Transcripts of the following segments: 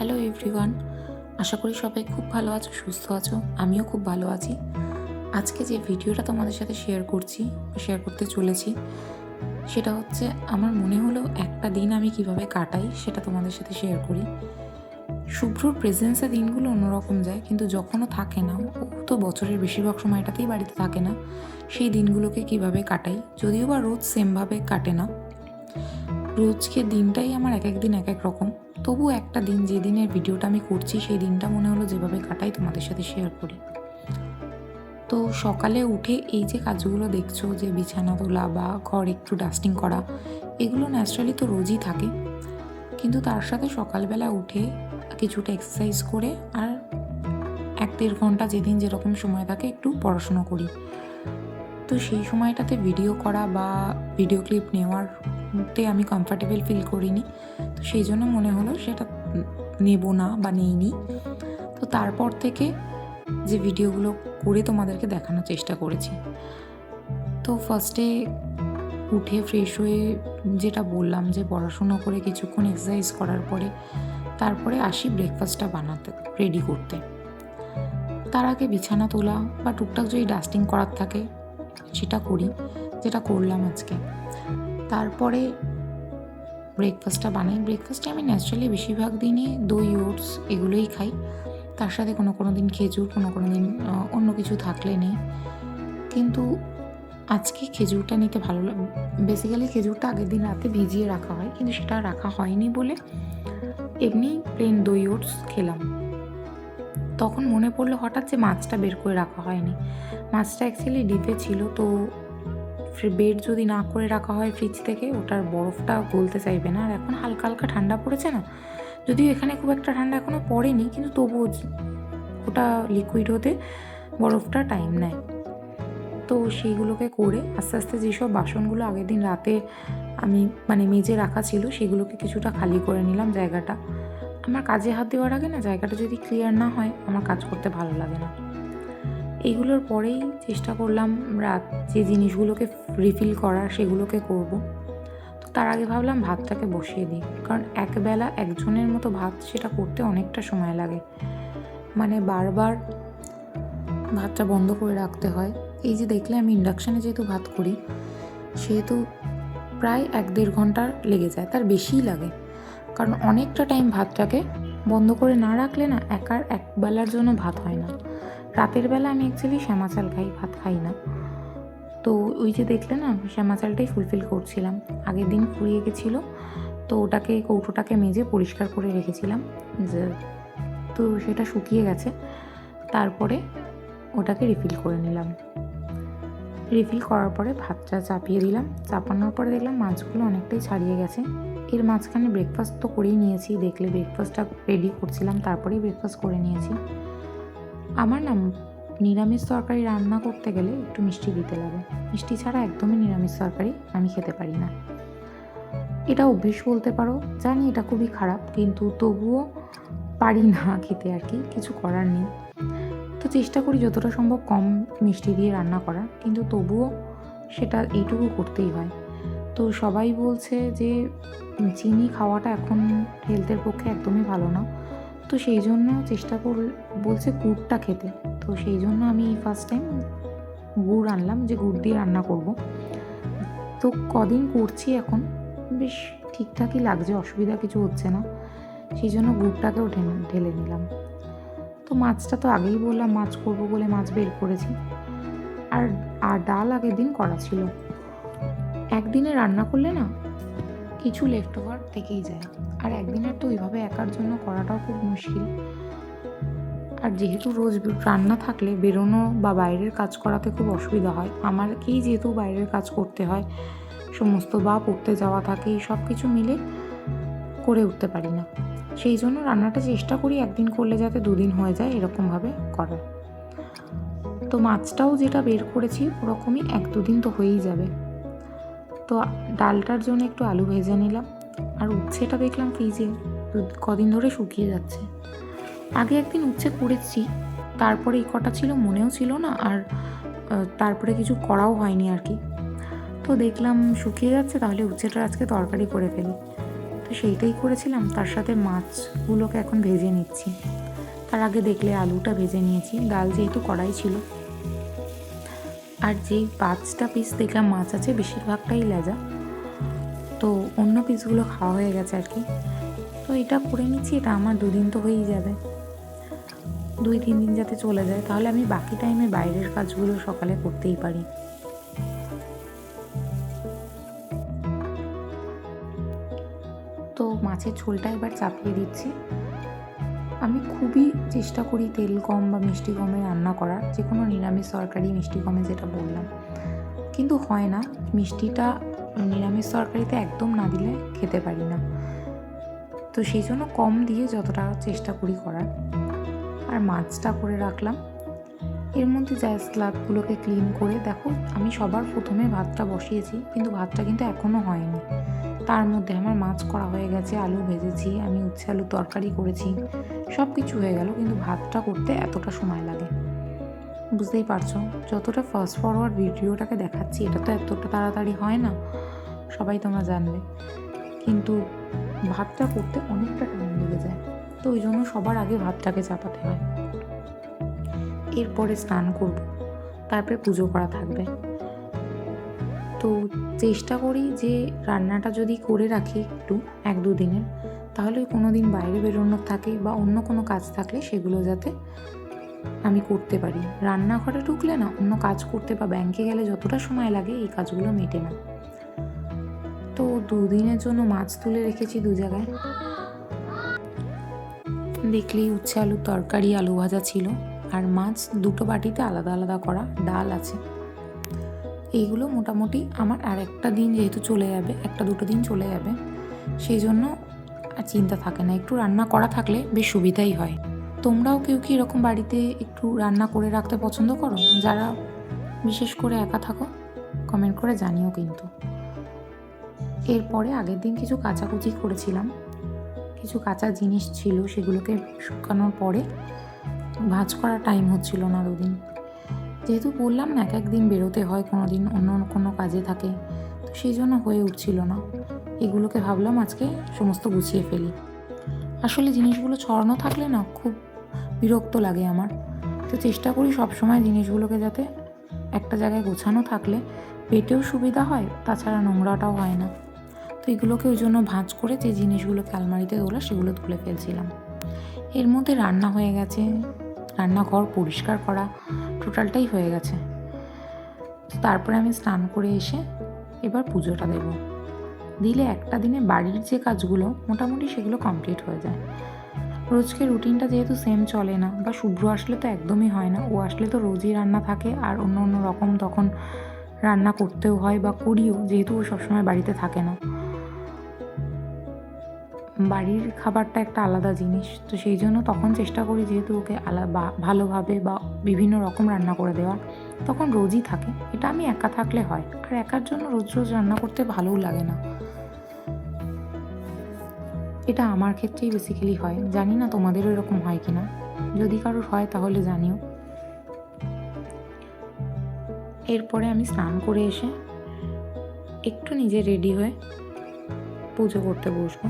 Hello everyone আশা করি সবাই খুব ভালো আছো, সুস্থ আছো। আমিও খুব ভালো আছি। আজকে যে ভিডিওটা তোমাদের সাথে শেয়ার করছি শেয়ার করতে চলেছি, সেটা হচ্ছে আমার মনে হলো একটা দিন আমি কীভাবে কাটাই, সেটা তোমাদের সাথে শেয়ার করি। শুভ্রর প্রেজেন্সে দিনগুলো অন্যরকম যায়, কিন্তু যখনও থাকে না, ও তো বছরের বেশিরভাগ সময়টাতেই বাড়িতে থাকে না, সেই দিনগুলোকে কীভাবে কাটাই? যদিও বা রোজ সেমভাবে কাটে না। রোজকে দিনটাই আমার এক এক দিন এক এক রকম। তবু একটা দিন, যে দিনের ভিডিওটা আমি করছি, সেই দিনটা মনে হলো যেভাবে কাটাই তোমাদের সাথে শেয়ার করি। তো সকালে উঠে এই যে কাজগুলো দেখছ, যে বিছানা তোলা বা ঘর একটু ডাস্টিং করা, এগুলো ন্যাচারালি তো রোজই থাকে। কিন্তু তার সাথে সকালবেলা উঠে কিছুটা এক্সারসাইজ করে আর এক দেড় ঘণ্টা যেদিন যেরকম সময় থাকে একটু পড়াশুনো করি। তো সেই সময়টাতে ভিডিও করা বা ভিডিও ক্লিপ নেওয়ার তে আমি কমফর্টেবল ফিল করিনি। সেই জন্য মনে হলো সেটা নেব না বা নেইনি। তো তারপর থেকে যে ভিডিওগুলো করে তোমাদেরকে দেখানোর চেষ্টা করেছি। তো ফার্স্টে উঠে ফ্রেশ হয়ে যেটা বললাম যে পড়াশুনো করে কিছুক্ষণ এক্সারসাইজ করার পরে তারপরে আসি ব্রেকফাস্টটা বানাতে রেডি করতে। তার আগে বিছানা তোলা বা টুকটাক যদি ডাস্টিং করার থাকে সেটা করি, যেটা করলাম আজকে। তারপরে ব্রেকফাস্টটা বানাই। ব্রেকফাস্টে আমি ন্যাচারালি বেশিরভাগ দিনই দই, ওটস এগুলোই খাই। তার সাথে কোনো কোনো দিন খেজুর, কোনো কোনো দিন অন্য কিছু থাকলে নেই। কিন্তু আজকে খেজুরটা নিতে ভালো লাগে বেসিক্যালি খেজুরটা আগের দিন রাতে ভিজিয়ে রাখা হয়, কিন্তু সেটা রাখা হয়নি বলে এমনি প্লেন দই, ওটস খেলাম। তখন মনে পড়ল হঠাৎ যে মাছটা বের করে রাখা হয়নি। মাছটা অ্যাকচুয়ালি ডিপে ছিল, তো বের যদি না করে রাখা হয় ফ্রিজ থেকে, ওটার বরফটা গলতে চাইবে না। আর এখন হালকা হালকা ঠান্ডা পড়েছে না? যদিও এখানে খুব একটা ঠান্ডা এখনও পড়েনি, কিন্তু তবুও ওটা লিকুইড হতে বরফটা টাইম নেয়। তো সেইগুলোকে করে আস্তে আস্তে যেসব বাসনগুলো আগের দিন রাতে আমি মানে মেজে রাখা ছিল, সেগুলোকে কিছুটা খালি করে নিলাম জায়গাটা। আমার কাজে হাত দেওয়ার আগে না, জায়গাটা যদি ক্লিয়ার না হয়, আমার কাজ করতে ভালো লাগে না। এইগুলোর পরেই চেষ্টা করলাম রাত যে জিনিসগুলোকে রিফিল করার সেগুলোকে করব। তো তার আগে ভাবলাম ভাতটাকে বসিয়ে দিই। কারণ একবেলা একজনের মতো ভাত সেটা করতে অনেকটা সময় লাগে। মানে বারবার ভাতটা বন্ধ করে রাখতে হয়। এই যে দেখলে আমি ইন্ডাকশানে যেহেতু ভাত করি, সেহেতু প্রায় এক দেড় ঘণ্টার লেগে যায়, তার বেশিই লাগে। কারণ অনেকটা টাইম ভাতটাকে বন্ধ করে না রাখলে না একার একবেলার জন্য ভাত হয় না। রাতের বেলা আমি অ্যাকচুয়ালি শ্যামা চাল খাই, ভাত খাই না। তো ওই যে দেখলে না, শ্যামা চালটাই ফুলফিল করছিলাম। আগের দিন ফুরিয়ে গেছিল, তো ওটাকে, কৌটোটাকে মেজে পরিষ্কার করে রেখেছিলাম। যে, তো সেটা শুকিয়ে গেছে। তারপরে ওটাকে রিফিল করে নিলাম। রিফিল করার পরে ভাতটা চাপিয়ে দিলাম। চাপানোর পরে দেখলাম মাছগুলো অনেকটাই ছাড়িয়ে গেছে। এর মাঝখানে ব্রেকফাস্ট তো করেই নিয়েছি, দেখলে ব্রেকফাস্টটা রেডি করছিলাম, তারপরেই ব্রেকফাস্ট করে নিয়েছি। আমার নাম নিরামিষ তরকারি রান্না করতে গেলে একটু মিষ্টি দিতে লাগে। মিষ্টি ছাড়া একদমই নিরামিষ তরকারি আমি খেতে পারি না। এটা অভ্যেস বলতে পারো, জানি এটা খুবই খারাপ, কিন্তু তবুও পারি না খেতে আর কি, কিছু করার নেই। তো চেষ্টা করি যতটা সম্ভব কম মিষ্টি দিয়ে রান্না করার, কিন্তু তবুও সেটা এইটুকু করতেই হয়। তো সবাই বলছে যে চিনি খাওয়াটা এখন হেলথের পক্ষে একদমই ভালো না। তো সেই জন্য চেষ্টা কর, বলছে গুড়টা খেতে। তো সেই জন্য আমি ফার্স্ট টাইম গুড় আনলাম, যে গুড় দিয়ে রান্না করব। তো কদিন করছি এখন, বেশ ঠিকঠাকই লাগছে, অসুবিধা কিছু হচ্ছে না। সেই জন্য গুড়টাকেও ঢেলে নিলাম। তো মাছটা তো আগেই বললাম, মাছ করব বলে মাছ বের করেছি। আর আর ডাল আগের দিন করা ছিল। একদিনে রান্না করলে না, কিছু লেফট ওভার থেকেই যায়। আর একদিনের তো ওইভাবে একার জন্য করাটাও খুব মুশকিল। আর যেহেতু রোজ রান্না থাকলে বেরোনো বা বাইরের কাজ করাতে খুব অসুবিধা হয় আমারকেই যেহেতু বাইরের কাজ করতে হয়, সমস্ত বা পড়তে যাওয়া থাকে, এই সব কিছু মিলে করে উঠতে পারি না। সেই জন্য রান্নাটা চেষ্টা করি একদিন করলে যাতে দুদিন হয়ে যায় এরকমভাবে করার। তো মাছটাও যেটা বের করেছি ওরকমই এক দুদিন তো হয়েই যাবে। তো ডালটার জন্য একটু আলু ভেজে নিলাম। আর উচ্ছেটা দেখলাম ফ্রিজে। কদিন ধরে শুকিয়ে যাচ্ছে। আগে একদিন উচ্ছে করেছি, তারপরে এই কটা ছিল, মনেও ছিল না, আর তারপরে কিছু করাও হয়নি আর কি। তো দেখলাম শুকিয়ে যাচ্ছে, তাহলে উচ্ছেটার আজকে তরকারি করে ফেলি। তো সেইটাই করেছিলাম, তার সাথে মাছগুলোকে এখন ভেজে নিচ্ছি। তার আগে দেখলে আলুটা ভেজে নিয়েছি, ডাল যেহেতু কড়াই ছিল। আর যেই পাঁচটা পিস দেখলাম মাছ আছে, বেশিরভাগটাই লেজা। তো অন্য পিসগুলো খাওয়া হয়ে গেছে আর কি। তো এটা করে নিচ্ছি, এটা আমার দুদিন তো হয়েই যাবে। দুই, তিন দিন যাতে চলে যায়, তাহলে আমি বাকি টাইমে বাইরের কাজগুলো সকালে করতেই পারি। তো মাছের ঝোলটা এবার চাপিয়ে দিচ্ছি। আমি খুবই চেষ্টা করি তেল কম বা মিষ্টি কমে রান্না করার যে কোনো নিরামিষ তরকারি মিষ্টি কমে যেটা বললাম। কিন্তু হয় না, মিষ্টিটা নিরামিষ তরকারিতে একদম না দিলে খেতে পারি না। তো সেই জন্য কম দিয়ে যতটা চেষ্টা করি করার। আর মাছটা করে রাখলাম। এর মধ্যে যা স্লাদগুলোকে ক্লিন করে, দেখো আমি সবার প্রথমে ভাতটা বসিয়েছি, কিন্তু ভাতটা কিন্তু এখনও হয়নি। তার মধ্যে আমার মাছ করা হয়ে গেছে, আলু ভেজেছি, আমি উচ্ছে আলু তরকারি করেছি সব কিছু হয়ে গেল, কিন্তু ভাতটা করতে এতটা সময় লাগে। বুঝতেই পারছ, যতটা ফাস্ট ফরওয়ার্ড ভিডিওটাকে দেখাচ্ছি, এটা তো এতটা তাড়াতাড়ি হয় না, সবাই তোমরা জানবে। কিন্তু ভাতটা করতে অনেকটা টাইম লেগে যায়, তো ওই জন্য সবার আগে ভাতটাকে চাপাতে হয়। এরপরে স্নান করব, তারপরে পুজো করা থাকবে। তো চেষ্টা করি যে রান্নাটা যদি করে রাখি একটু, এক দু দিনের তাহলে কোনো দিন বাইরে বেরোনোর থাকে বা অন্য কোনো কাজ থাকলে সেগুলো যাতে আমি করতে পারি। রান্নাঘরে ঢুকলে না অন্য কাজ করতে বা ব্যাংকে গেলে যতটা সময় লাগে এই কাজগুলো মেটে না। তো দুদিনের জন্য মাছ তুলে রেখেছি দু জায়গায়। দেখলেই উচ্ছে আলুর তরকারি, আলু ভাজা ছিল। আর মাছ দুটো বাটিতে আলাদা আলাদা করা ডাল আছে। এইগুলো মোটামুটি আমার আর একটা দিন যেহেতু চলে যাবে, একটা দুটো দিন চলে যাবে, সেই জন্য আর চিন্তা থাকে না। একটু রান্না করা থাকলে বেশ সুবিধাই হয়। তোমরাও কেউ কি এরকম বাড়িতে একটু রান্না করে রাখতে পছন্দ করো? যারা বিশেষ করে একা থাকো কমেন্ট করে জানিও কিন্তু। এরপরে আগের দিন কিছু কাচাকুচি করেছিলাম। কিছু কাঁচা জিনিস ছিল, সেগুলোকে শুকানোর পরে ভাজ করার টাইম হচ্ছিল না দুদিন। যেহেতু বললাম না এক একদিন বেরোতে হয় কোনো দিন অন্য কোনো কাজে থাকে, তো সেই জন্য হয়ে উঠছিল না। এগুলোকে ভাবলাম আজকে সমস্ত গুছিয়ে ফেলি। আসলে জিনিসগুলো ছড়ানো থাকলে না, খুব বিরক্ত লাগে আমার। তো চেষ্টা করি সবসময় জিনিসগুলোকে যাতে একটা জায়গায় গোছানো থাকলে পেটেও সুবিধা হয়, তাছাড়া নোংরাটাও হয় না। তো এগুলোকে ওই জন্য ভাঁজ করে যে জিনিসগুলোকে আলমারিতে তোলা, সেগুলো তুলে ফেলছিলাম। এর মধ্যে রান্না হয়ে গেছে। রান্নাঘর পরিষ্কার করা টোটালটাই হয়ে গেছে। তারপরে আমি স্নান করে এসে এবার পুজোটা দেব। দিলে একটা দিনে বাড়ির যে কাজগুলো, মোটামুটি সেগুলো কমপ্লিট হয়ে যায়। রোজকে রুটিনটা যেহেতু সেম চলে না বা শুভ্র আসলে তো একদমই হয় না, ও আসলে তো রোজই রান্না থাকে আর অন্য অন্য রকম তখন রান্না করতেও হয় বা করিও যেহেতু ও সবসময় বাড়িতে থাকে না। বাড়ির খাবারটা একটা আলাদা জিনিস, তো সেই জন্য তখন চেষ্টা করি যেহেতু ওকে আলাদা ভালোভাবে বা বিভিন্ন রকম রান্না করে দেওয়ার তখন রোজই থাকে, এটা আমি একা থাকলে হয়, আর একার জন্য রোজ রোজ রান্না করতে ভালোও লাগে না। এটা আমার ক্ষেত্রেই বেসিক্যালি হয়। জানি না তোমাদেরও এরকম হয় কি না যদি কারোর হয় তাহলে জানিও। এরপরে আমি স্নান করে এসে একটু নিজে রেডি হয়ে পুজো করতে বসবো।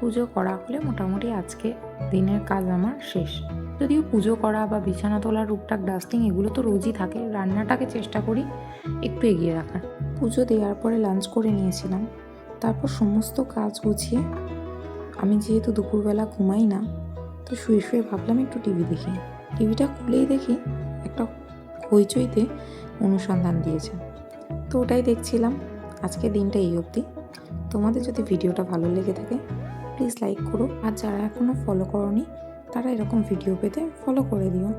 পুজো করা হলে মোটামুটি আজকে দিনের কাজ আমার শেষ। যদিও পুজো করা বা বিছানা তোলা টুকটাক ডাস্টিং এগুলো তো রোজই থাকে। রান্নাটাকে চেষ্টা করি একটু এগিয়ে রাখার। পুজো দেওয়ার পরে লাঞ্চ করে নিয়েছিলাম। তারপর সমস্ত কাজ গুছিয়ে আমি যেহেতু দুপুরবেলা ঘুমাই না, তো শুয়ে শুয়ে ভাবলাম একটু টিভি দেখি। টিভিটা খুলেই দেখি একটা হইচইতে অনুসন্ধান দিয়েছে। তো ওটাই দেখছিলাম। আজকে দিনটা এই অবধি। তোমাদের যদি ভিডিওটা ভালো লেগে থাকে প্লিজ লাইক করো। আর যারা এখনও ফলো করনি, তারা এরকম ভিডিও পেতে ফলো করে দিও।